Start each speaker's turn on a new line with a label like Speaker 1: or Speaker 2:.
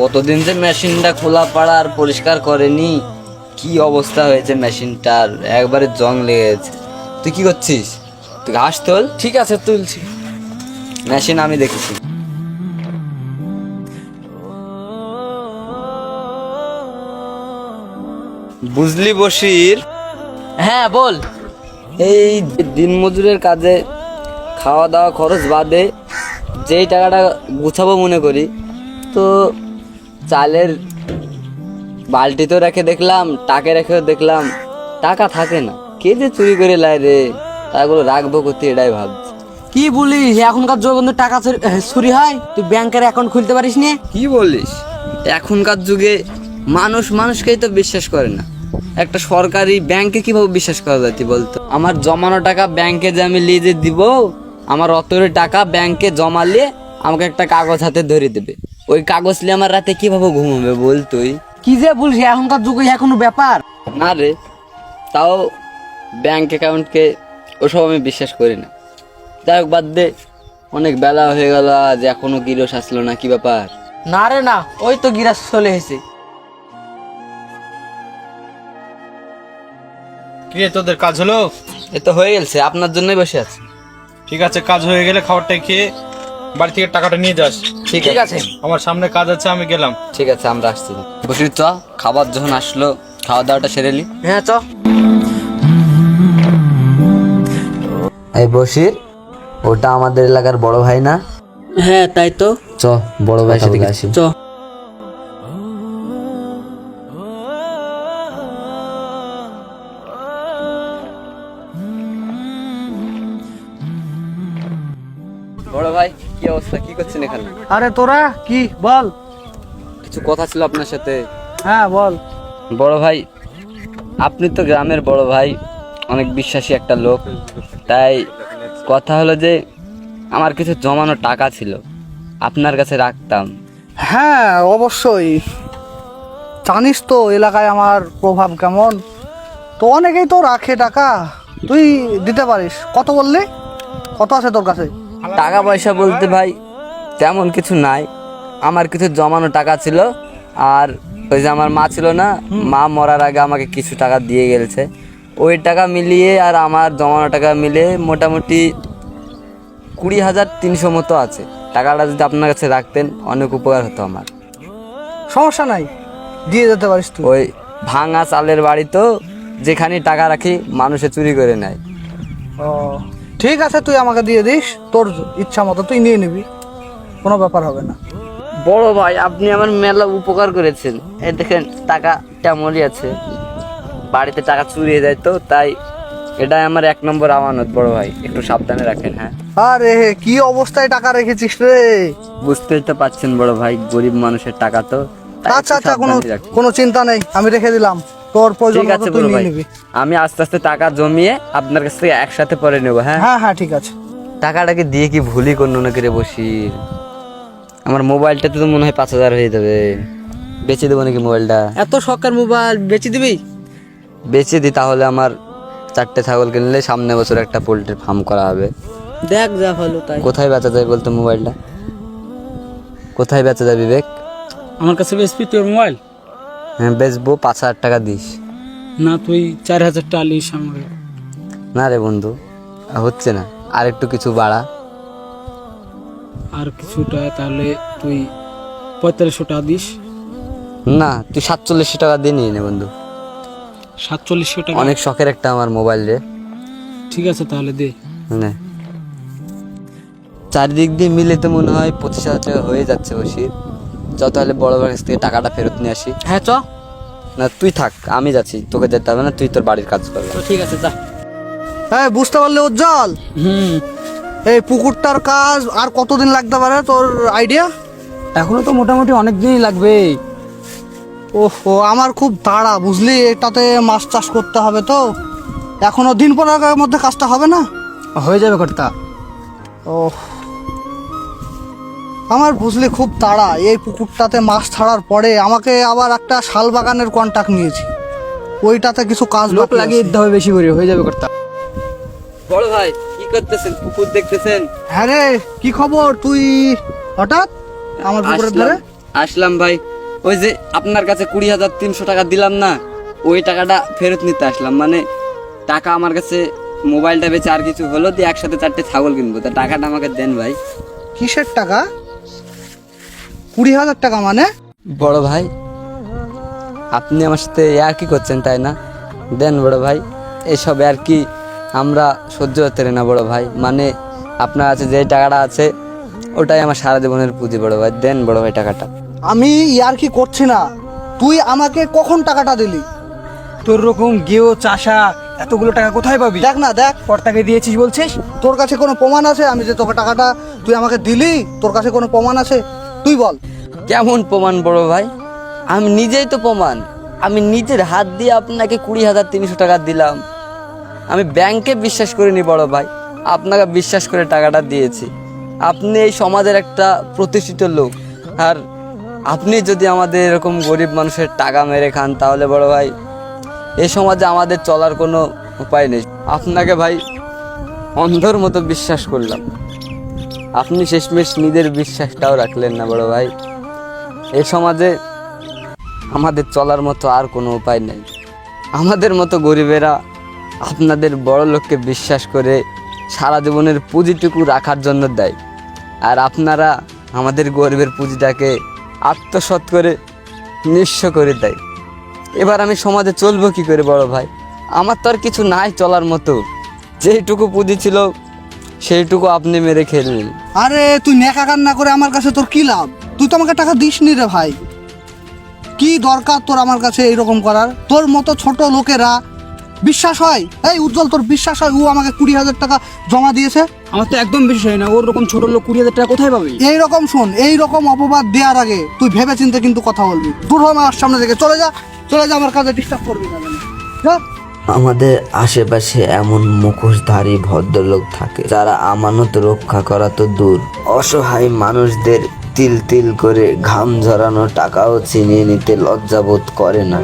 Speaker 1: কতদিন যে মেশিনটা খোলা পাড়া আর পরিষ্কার করেনি? কি অবস্থা হয়েছে মেশিনটার? একবারে জং লেগে গেছে। তুই কি করছিস? তুই ঘাস তোল।
Speaker 2: ঠিক আছে তুলছি।
Speaker 1: মেশিন আমি দেখেছি। বুঝলি বসির
Speaker 2: হ্যাঁ বল।
Speaker 1: এই দিনমজুরের কাজে খাওয়া দাওয়া খরচ বাদে যেই টাকাটা গুছাবো মনে করি তো চালের বালতিতেও রেখে দেখলাম টাকে রেখেও দেখলাম টাকা থাকে না। কে যে চুরি করে লাই রে? তাগুলো রাখব করতে এটাই ভাবছি
Speaker 2: কি বলিস এখনকার যুগে কিন্তু টাকা চুরি- চুরি হয় তুই ব্যাংকের অ্যাকাউন্ট খুলতে পারিস নি।
Speaker 1: কি বলিস? এখনকার যুগে মানুষ মানুষকেই তো বিশ্বাস করে না। একটা সরকারি ব্যাংকে কীভাবে বিশ্বাস করা যায় তুই বলতো? আমার জমানো টাকা ব্যাংকে যে আমি লিজে দিব আমার অতরে টাকা ব্যাংকে জমালে আমাকে একটা কাগজ হাতে ধরে দেবে। ওই কাগজ নিয়ে আমার রাতে কীভাবে ঘুম হবে বল তুই?
Speaker 2: কি যে বলিস এখনকার যুগে এখনও ব্যাপার?
Speaker 1: না রে তাও ব্যাংক অ্যাকাউন্টকে ওসব আমি বিশ্বাস করি না। যাই হোক বাদ দে অনেক বেলা হয়ে গেল আজ এখনও গিরস আসলো না কি ব্যাপার?
Speaker 2: না রে না ওই তো গিরাস চলে এসেছে।
Speaker 3: কি রে তোদের কাজ হলো?
Speaker 1: এ তো হয়ে গেছে আপনার জন্যই বসে আছি।
Speaker 3: ঠিক আছে কাজ হয়ে গেলে খাবারটা খেয়ে বাড়ি থেকে টাকাটা নিয়ে যাস।
Speaker 1: ঠিক
Speaker 2: ঠিক আছে।
Speaker 3: আমার সামনে কাজ আছে আমি গেলাম।
Speaker 1: ঠিক আছে আমরা আসছি। বসির চ খাবার যখন আসলো খাওয়া দাওয়াটা সেরে নি।
Speaker 2: হ্যাঁ চ।
Speaker 1: এই বসির ওটা আমাদের এলাকার বড় ভাই না?
Speaker 2: হ্যাঁ তাই তো।
Speaker 1: চ বড় ভাই সাথে আসি।
Speaker 2: চ।
Speaker 1: ভাই কি অবস্থা? কি করছেন এখানে?
Speaker 2: আরে তোরা কি? বল।
Speaker 1: কিছু কথা ছিল আপনার সাথে?
Speaker 2: হ্যাঁ বল।
Speaker 1: বড় ভাই আপনি তো গ্রামের বড় ভাই অনেক বিশ্বাসী একটা লোক। তাই কথা হলো যে আমার কিছু জমানো টাকা ছিল। আপনার কাছে রাখতাম।
Speaker 4: হ্যাঁ অবশ্যই। জানিস তো এলাকায় আমার প্রভাব কেমন? তো অনেকেই তো রাখে টাকা। তুই দিতে পারিস। কত বললি? কত আছে তোর কাছে?
Speaker 1: টাকা পয়সা বলতে ভাই তেমন কিছু নাই। আমার কিছু জমানো টাকা ছিল আর ওই যে আমার মা ছিল না মা মরার আগে আমাকে কিছু টাকা দিয়ে গেছে। ওই টাকা মিলিয়ে আর আমার জমানো টাকা মিলে মোটামুটি কুড়ি হাজার তিনশো মতো আছে। টাকাটা যদি আপনার কাছে রাখতেন অনেক উপকার হতো আমার।
Speaker 4: সমস্যা নাই দিয়ে যেতে পারিস তুই।
Speaker 1: ওই ভাঙা চালের বাড়ি তো যেখানে টাকা রাখি মানুষে চুরি করে নেয়।
Speaker 4: ও ঠিক আছে তুই আমাকে দিয়ে দিস। তোর ইচ্ছা মতো তুই নিয়ে নিবি। কোনো ব্যাপার হবে না।
Speaker 1: বড় ভাই আপনি আমার মেলা উপকার করেছেন। এই দেখেন টাকা তেমনই আছে। বাড়িতে টাকা চুরি হয়ে যায় তো তাই এটাই আমার এক নম্বর আমানত বড় ভাই। একটু সাবধানে রাখেন হ্যাঁ।
Speaker 4: আরে কি অবস্থায় টাকা রেখেছিস রে?
Speaker 1: বুঝতেই তো পাচ্ছেন বড় ভাই গরিব মানুষের টাকা তো
Speaker 4: আচ্ছা আচ্ছা কোনো কোনো চিন্তা নেই আমি রেখে দিলাম। তোর প্রয়োজন
Speaker 1: ঠিক
Speaker 4: মতো
Speaker 1: আছে
Speaker 4: তুই
Speaker 1: বড়
Speaker 4: নিয়ে
Speaker 1: ভাই
Speaker 4: নিবি।
Speaker 1: আমি আস্তে আস্তে টাকা জমিয়ে আপনার কাছ থেকে একসাথে পরে নেব হ্যাঁ?
Speaker 4: হ্যাঁ হ্যাঁ ঠিক আছে।
Speaker 1: টাকাটাকে দিয়ে কি ভুলই করল না করে বসি? আমার মোবাইলটাতে তো মনে হয় পাঁচ হাজার হয়ে যাবে। বেচে দেবো নাকি মোবাইলটা?
Speaker 2: এত শখের মোবাইল বেচে দিবি?
Speaker 1: বেচে দিই তাহলে আমার চারটে ছাগল কিনলে সামনে বছর একটা পোল্ট্রির ফার্ম করা হবে।
Speaker 2: দেখ যা হলো তাই।
Speaker 1: কোথায় বেচা যায় বলতো মোবাইলটা? কোথায় বেচা যায় বিবেক?
Speaker 5: আমার কাছে বেসবি তোর মোবাইল।
Speaker 1: বেচবো পাঁচ হাজার টাকা দিস।
Speaker 5: না তুই চার হাজার টাকা লিস আমাকে।
Speaker 1: না রে বন্ধু হচ্ছে না। আর একটু কিছু বাড়া।
Speaker 5: আর কিছুটা তাহলে তুই পঁয়তাল্লিশশো টাকা দিস।
Speaker 1: না তুই সাতচল্লিশশো টাকা দিয়ে নিয়ে নে বন্ধু।
Speaker 5: সাতচল্লিশশো টাকা?
Speaker 1: অনেক শখের একটা আমার মোবাইল রে।
Speaker 5: ঠিক আছে তাহলে দে।
Speaker 1: নে। চারিদিক দিয়ে মিলে তো মনে হয় পঁচিশ হাজার টাকা হয়ে যাচ্ছে বসির। চ তাহলে বড় ভাইয়ের কাছ থেকে টাকাটা ফেরত নিয়ে আসি।
Speaker 2: হ্যাঁ চ।
Speaker 1: না তুই থাক আমি যাচ্ছি তোকে যেতে হবে না তুই তোর বাড়ির কাজ করবি
Speaker 2: তো ঠিক আছে যা।
Speaker 4: হ্যাঁ বুঝতে পারলে উজ্জ্বল।
Speaker 5: হুম।
Speaker 4: এই পুকুরটার কাজ আর কতদিন লাগতে পারে তোর আইডিয়া
Speaker 5: এখনও তো মোটামুটি অনেক দিনই লাগবে।
Speaker 4: ওহো আমার খুব তাড়া বুঝলি? এটাতে মাছ চাষ করতে হবে তো। এখনও দিন পনেরোর মধ্যে কাজটা হবে না?
Speaker 5: হয়ে যাবে কর্তা
Speaker 4: ও আমার বুঝলি খুব তাড়া এই পুকুরটাতে মাছ ছাড়ার পরে আমাকে আবার একটা শাল বাগানের কন্ট্যাক্ট নিয়েছি। ওইটাতে কিছু কাজ
Speaker 5: লোক লাগিয়ে দিতে হবে বেশি করে হয়ে যাবে কর্তা।
Speaker 1: বড় ভাই কি করতেছেন? পুকুর দেখতেছেন?
Speaker 4: হ্যাঁ রে কি খবর? তুই হঠাৎ আমার পুকুরের ধারে?
Speaker 1: আসলাম আসলাম ভাই। ওই যে আপনার কাছে কুড়ি হাজার তিনশো টাকা দিলাম না ওই টাকাটা ফেরত নিতে আসলাম। মানে টাকা আমার কাছে মোবাইলটা বেচে আর কিছু হলো দিয়ে একসাথে চারটে ছাগল কিনবো। তা টাকাটা আমাকে দেন ভাই।
Speaker 4: কিসের টাকা? কুড়ি হাজার টাকা মানে?
Speaker 1: বড় ভাই আপনি আমার সাথে আর কি করছেন তাই না? দেন বড় ভাই এসব আর কি আমরা সহ্য করতে পারি না বড় ভাই। মানে আপনার কাছে যে টাকাটা আছে ওটাই আমার সারা জীবনের পুঁজি বড় ভাই। দেন বড় ভাই টাকাটা।
Speaker 4: আমি ইয়ার কি করছি না? তুই আমাকে কখন টাকাটা দিলি?
Speaker 5: তোর রকম গেও চাষা এতগুলো টাকা কোথায় পাবি?
Speaker 4: দেখ না দেখ।
Speaker 5: কর্তাকে দিয়েছিস বলছিস?
Speaker 4: তোর কাছে কোনো প্রমাণ আছে? আমি যে তোকে টাকাটা তুই আমাকে দিলি তোর কাছে কোনো প্রমাণ আছে? তুই বল।
Speaker 1: কেমন প্রমাণ বড় ভাই? আমি নিজেই তো প্রমাণ। আমি নিজের হাত দিয়ে আপনাকে কুড়ি হাজার তিনশো টাকা দিলাম। আমি ব্যাংকে বিশ্বাস করিনি বড় ভাই। আপনাকে বিশ্বাস করে টাকাটা দিয়েছি। আপনি এই সমাজের একটা প্রতিষ্ঠিত লোক। আর আপনি যদি আমাদের এরকম গরিব মানুষের টাকা মেরে খান তাহলে বড় ভাই, এই সমাজে আমাদের চলার কোনো উপায় নেই। আপনাকে ভাই, অন্ধর মতো বিশ্বাস করলাম। আপনি শেষমেশ নিজের বিশ্বাসটাও রাখলেন না, বড় ভাই। এ সমাজে আমাদের চলার মতো আর কোনো উপায় নেই। আমাদের মতো গরিবেরা আপনাদের বড় লোককে বিশ্বাস করে সারা জীবনের পুঁজিটুকু রাখার জন্য দেয়। আর আপনারা আমাদের গরিবের পুঁজিটাকে আত্মসৎ করে নিঃস্ব করে দেয়। এবার আমি সমাজে চলবো কি করে, বড় ভাই? আমার তো আর কিছু নাই চলার মতো। যেইটুকু পুঁজি ছিল সেইটুকু আপনি মেরে খেললেন
Speaker 4: আরে তুই নেকা কান্না করে আমার কাছে তোর কি লাভ? তুই তো আমাকে টাকা দিস নি রে ভাই। কি দরকার তোর আমার কাছে এইরকম করার? তোর মতো ছোট লোকেরা বিশ্বাস হয়? এই উজ্জ্বল তোর বিশ্বাস হয় ও আমাকে কুড়ি হাজার টাকা জমা দিয়েছে?
Speaker 5: আমার তো একদম বিশ্বাস হয় না ওর রকম ছোট লোক কুড়ি হাজার টাকা কোথায় পাবি?
Speaker 4: এই রকম শোন এই রকম অপবাদ দেওয়ার আগে তুই ভেবে চিন্তে কিন্তু কথা বলবি। দূর আমার সামনে থেকে চলে যা চলে যা আমার কাজে ডিস্টার্ব করবি না। যা।
Speaker 6: আমাদের আশেপাশে এমন মুখোশধারী ভদ্রলোক থাকে যারা আমানত রক্ষা করা তো দূর। অসহায় মানুষদের তিল তিল করে ঘাম ঝরানো টাকাও ছিনিয়ে নিতে লজ্জাবোধ করে না।